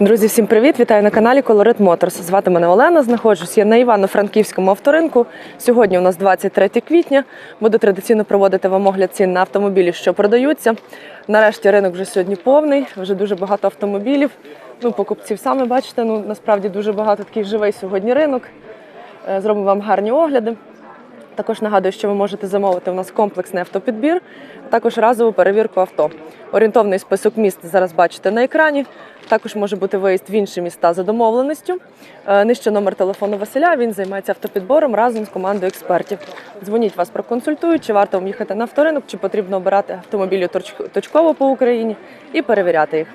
Друзі, всім привіт! Вітаю на каналі Colorit Motors. Звати мене Олена. Знаходжусь я на Івано-Франківському авторинку. Сьогодні у нас 23 квітня. Буду традиційно проводити вам огляд цін на автомобілі, що продаються. Нарешті ринок вже сьогодні повний, вже дуже багато автомобілів. Ну, покупців самі бачите, ну насправді дуже багато такий живий сьогодні ринок. Е, Зробимо вам гарні огляди. Також нагадую, що ви можете замовити у нас комплексний автопідбір, також разову перевірку авто. Орієнтовний список міст зараз бачите на екрані. Також може бути виїзд в інші міста за домовленістю. Е, Нижче номер телефону Василя. Він займається автопідбором разом з командою експертів. Дзвоніть вас проконсультують, чи варто вам їхати на авторинок, чи потрібно обирати автомобілі точ- точково по Україні і перевіряти їх.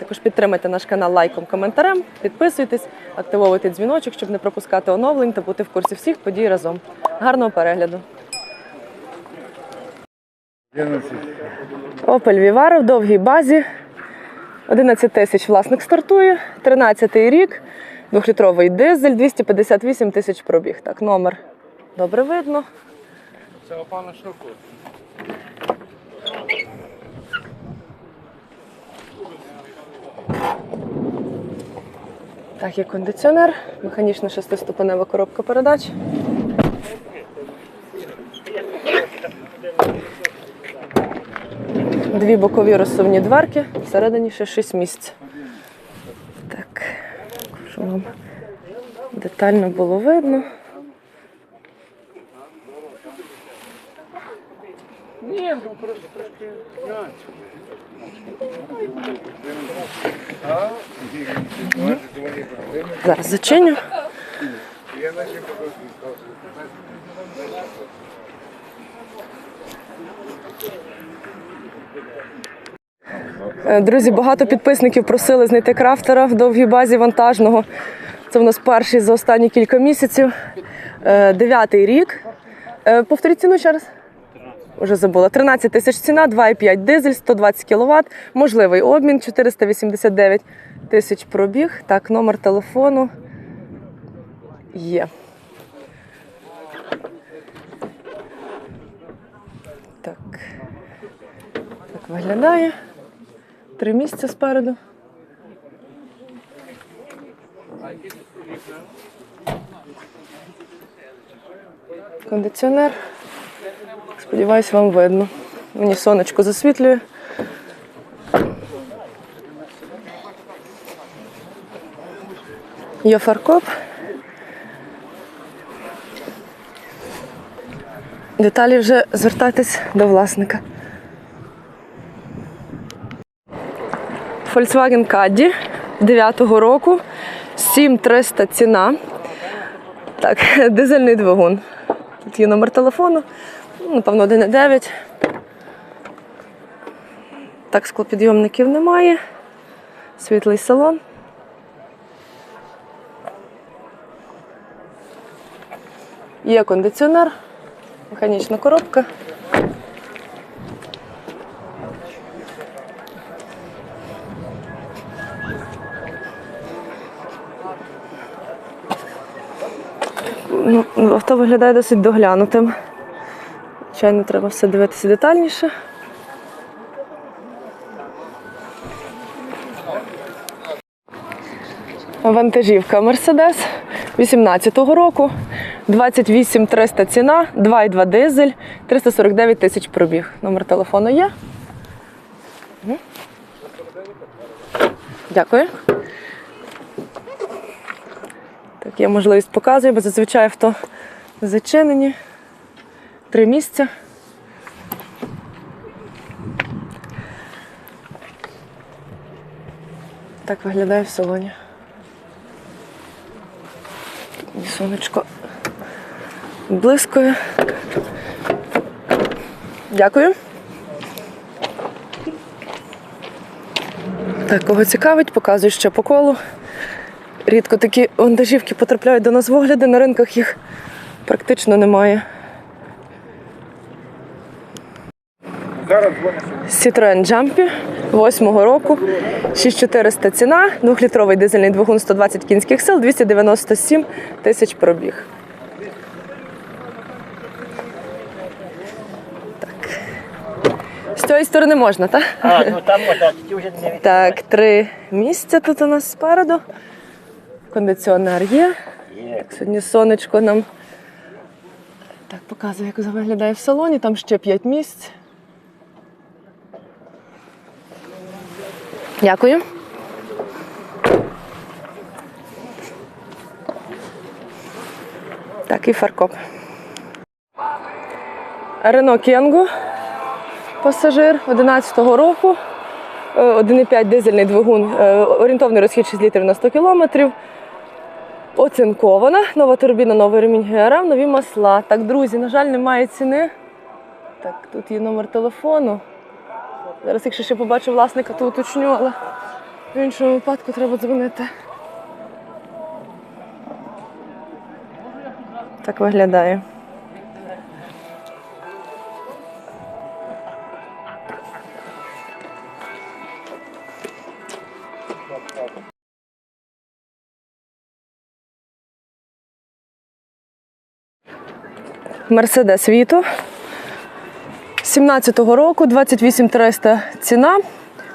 Також підтримайте наш канал лайком, коментарем, підписуйтесь, активовуйте дзвіночок, щоб не пропускати оновлень та бути в курсі всіх подій разом. Гарного перегляду! Opel Vivaro в довгій базі. 11 тисяч власник стартує, 13-й рік, двохлітровий дизель, 258 тисяч пробіг. Так, номер добре видно. Це пана Шоку. Так, є кондиціонер, механічна шестиступенева коробка передач. Дві бокові розсувні дверки, всередині ще 6 місць. Так, щоб вам детально було видно. Ні, ну просто трошки. Зараз зачиню. Друзі, багато підписників просили знайти крафтера в довгій базі вантажного. Це в нас перший за останні кілька місяців. Е, Дев'ятий рік. Е, Повторіть ціну ще раз. Уже забула. 13 тисяч ціна, 2,5 дизель, 120 кВт. Можливий обмін 489 тисяч пробіг. Так, номер телефону є. Так. Так виглядає. Три місця спереду. Кондиціонер. Сподіваюсь, вам видно. Мені сонечко засвітлює. Є фаркоп. Деталі вже звертайтесь до власника. Volkswagen Caddy 9-го року. 7300 ціна. Так, дизельний двигун. Тут є номер телефону. Ну, Напевно, 1,9. Так, склопідйомників немає. Світлий салон. Є кондиціонер, механічна коробка. Авто виглядає досить доглянутим. Звичайно, треба все дивитися детальніше. Вантажівка Мерседес 18-го року, 28 300 ціна, 2,2 дизель, 349 тисяч пробіг. Номер телефону є. Мгм. Дякую. Так, є можливість показую, бо зазвичай авто зачинені. Три місця. Так виглядає в салоні. І сонечко блискує. Дякую. Так, кого цікавить, показую ще по колу. Рідко такі вантажівки потрапляють до нас в огляди, на ринках їх практично немає. Citroen Jumpy 8-го року, 6400 ціна, 2-літровий дизельний двигун 120 кінських сил, 297 тисяч пробіг. Так. тієї сторони можна, так? А, ну там можна, ті вже не. Так, три місця тут у нас спереду. Кондиціонер є. Є. Сьогодні сонечко нам так показує, як виглядає в салоні. Там ще п'ять місць. Дякую. Так, і фаркоп. Рено Кенго. Пасажир 11-го року. Е, 1,5 дизельний двигун, е, орієнтовний розхід 6 літрів на 100 кілометрів. Оцинкована, нова турбіна, новий ремінь ГРМ, нові масла. Так, друзі, на жаль, немає ціни. Так, тут є номер телефону. Зараз, якщо ще побачу власника, то уточню, але в іншому випадку треба дзвонити. Так виглядає. Мерседес Віто. 17-го року, 28300 ціна.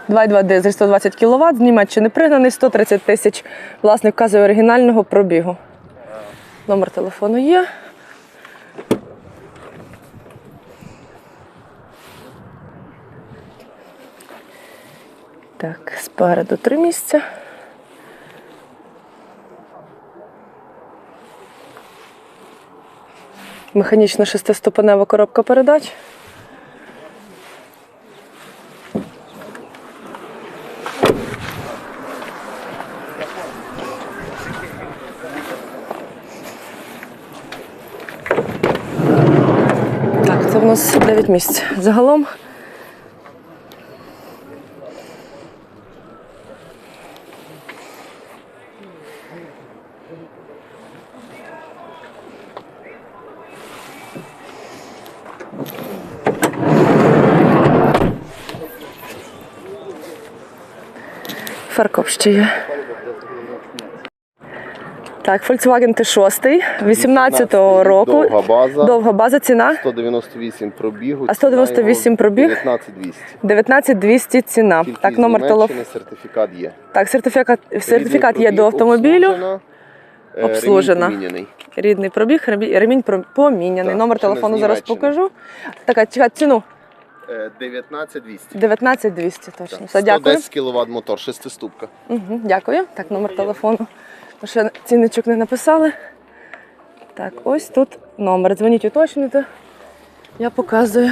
2,2 дизель, 120 кВт, з Німеччини пригнаний, 130 тисяч. Власник вказує оригінального пробігу. Номер телефону є. Так, спереду три місця. Механічна шестиступенева коробка передач. Так, це в нас 9 місць. Загалом. Фаркоп. Так, Volkswagen T6 18-го року. Довга база. Довга база ціна 198 пробігу. А 198 пробіг? 19200. 19200 ціна. Тільки так, номер телефону. Сертифікат є. Так, сертифікат, сертифікат є до автомобілю. обслужена, е, ремінь Рідний пробіг, ремінь, поміняний. Так, Номер телефону зараз покажу. Так, чекай, ціну 19200. 19200 точно. Все, дякую. 110 кВт мотор, шестиступка. Угу, дякую. Так, номер телефону. Ми Ще цінничок не написали. Так, ось тут номер. Дзвоніть, уточнюйте. Я показую.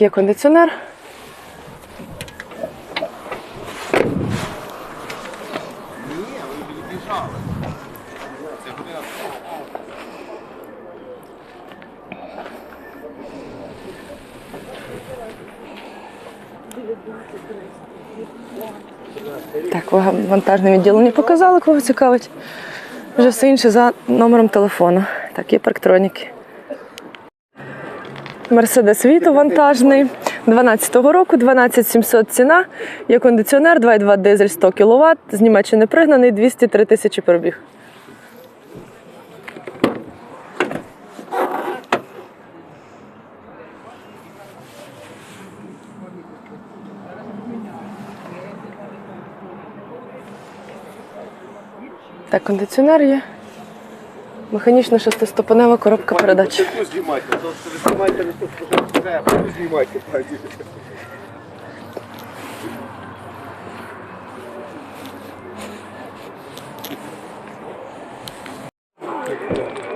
Є кондиціонер. Так, вантажне відділення показали, кого цікавить. Вже все інше за номером телефону. Так, є парктроніки. Мерседес Віто вантажний 12-го року, 12700 ціна. Є кондиціонер, 2,2 дизель 100 кВт. З Німеччини пригнаний, 203 тисячі пробіг. Так, кондиціонер є. Механічна шестиступенева коробка передач. Знімайте. пані.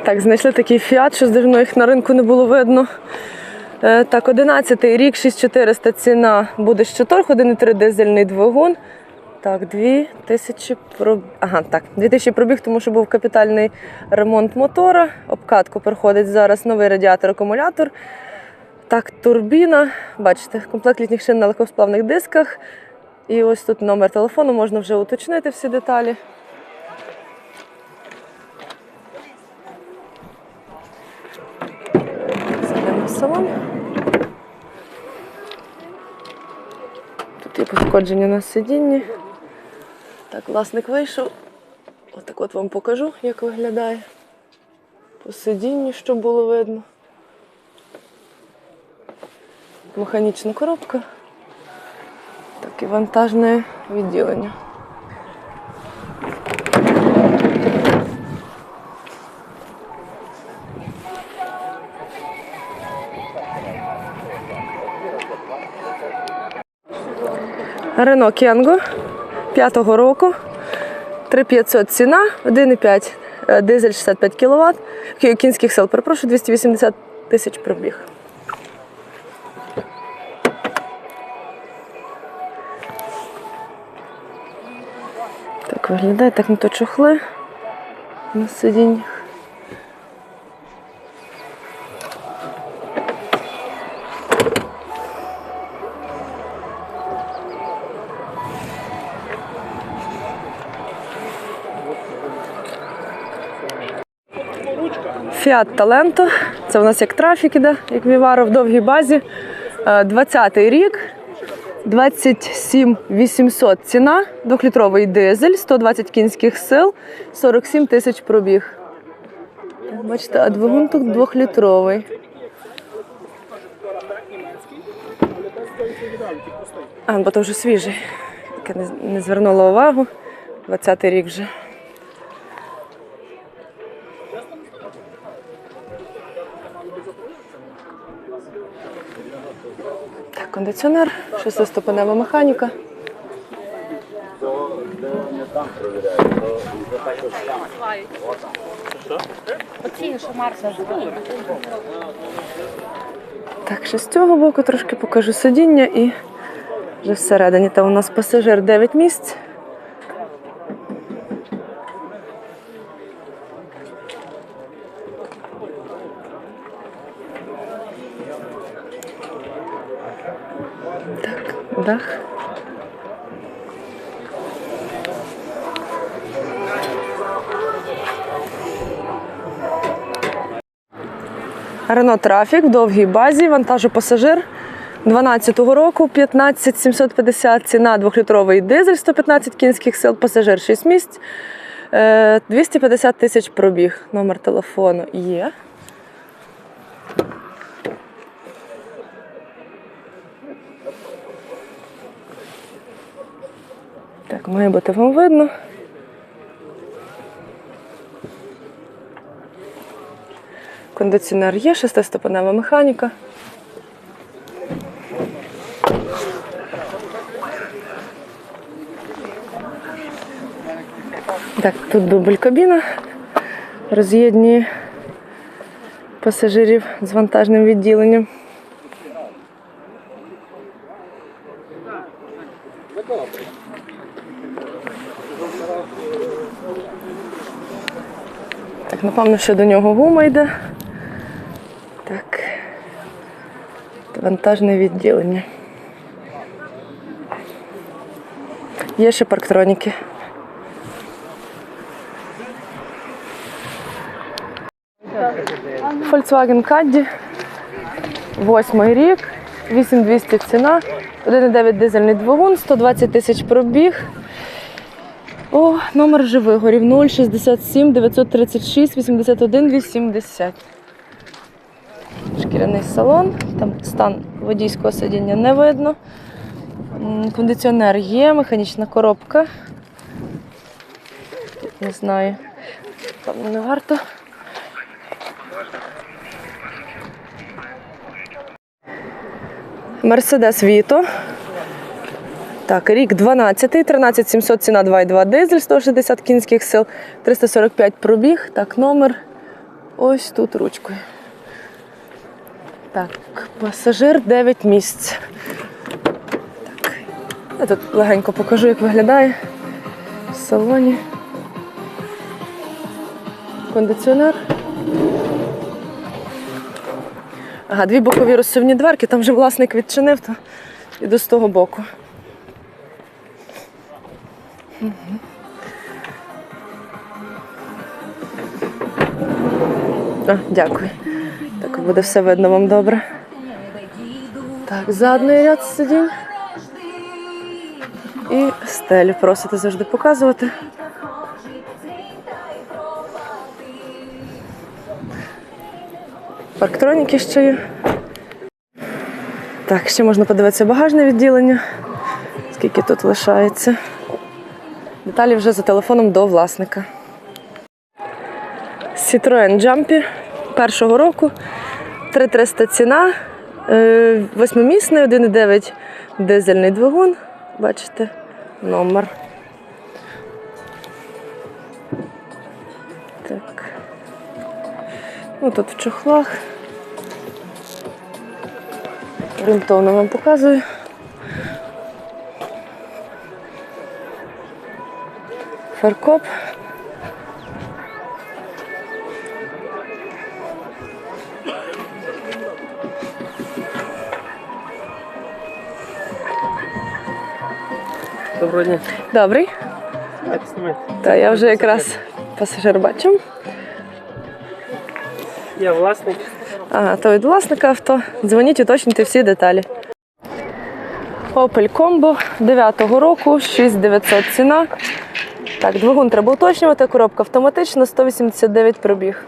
Так, знайшли такий фіат, що давно їх на ринку не було видно. Е, Так, 11 рік, 6400 ціна буде щоторг, 1,3 дизельний двигун. Так, 2000 пробіг. Ага, так, 2000 пробіг, тому що був капітальний ремонт мотора. Обкатку проходить зараз новий радіатор, акумулятор. Так, турбіна. Бачите, комплект літніх шин на легкосплавних дисках. І ось тут номер телефону, можна вже уточнити всі деталі. Зайдемо в салон. Тут є пошкодження на сидінні. Так, власник вийшов. Отак от вам покажу, як виглядає. По сидінню, щоб було видно. Механічна коробка. Так і вантажне відділення. Рено Кенго 5-го року. 3500 ціна, 1,5 е, дизель 65 кВт, кінських сил, перепрошую, 280 тисяч пробіг. Так виглядає, так не то чохли на сидіннях. Фіат Таленто. Це у нас як трафік іде, як Віваро в довгій базі. Е, 20-й рік. 27 800 ціна, двохлітровий дизель, 120 кінських сил, 47 тисяч пробіг. Бачите, а двигун тут двохлітровий. А, бо то вже свіжий. Яке не, звернула увагу. 20-й рік вже. Так, кондиціонер, шестиступенева механіка. Так, ще з цього боку трошки покажу сидіння і вже всередині. Там у нас пасажир 9 місць. Так, дах. Рено Трафік в довгій базі, вантажопасажир 12-го року, 15 750 ціна, 2-літровий дизель, 115 кінських сил, пасажир 6 місць, е, 250 тисяч пробіг. Номер телефону є. Так, має бути вам видно. Кондиціонер є, шестиступенева механіка. Так, тут дубль кабіна роз'єднує пасажирів з вантажним відділенням. Так, напевно, що до нього гума йде. Так. Вантажне відділення. Є ще парктроніки. Volkswagen Caddy. Восьмий рік, 8200 ціна, 1,9 дизельний двигун, 120 тисяч пробіг. О, номер вже вигорів 067 936 81 80. Шкіряний салон, там стан водійського сидіння не видно. Кондиціонер є, механічна коробка. Не знаю, там не варто. Мерседес Віто. Так, рік 12, 13 700 ціна 2,2 дизель, 160 кінських сил, 345 пробіг. Так, номер ось тут ручкою. Так, пасажир 9 місць. Так, я тут легенько покажу, як виглядає в салоні. Кондиціонер. Ага, дві бокові розсувні дверки, там вже власник відчинив, то іду з того боку. А, дякую. Так буде все видно вам добре. Так, задний ряд сидінь. І стелю просите завжди показувати. Парктроніки ще є. Так, ще можна подивитися багажне відділення, скільки тут лишається. Деталі вже за телефоном до власника. Citroen Jumpy першого року. 3300 ціна. Е, Восьмимісний, 1,9 дизельний двигун. Бачите, номер. Так. Ну, тут в чохлах. Орієнтовно вам показую. Фаркоп. Доброго дня. Добрий. Давайте знімайте. Та я вже якраз пасажир бачу. Я власник. Ага, то від власника авто. Дзвоніть, уточніть всі деталі. Opel Combo 9-го року, 6900 ціна. Так, двигун треба уточнювати, коробка автоматична, 189 пробіг.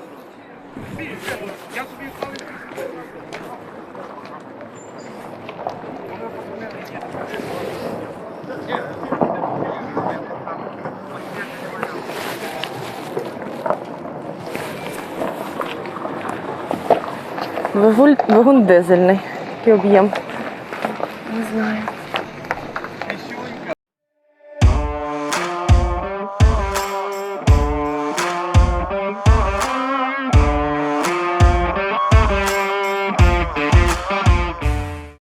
Двигун, дизельний. Який об'єм? Не знаю.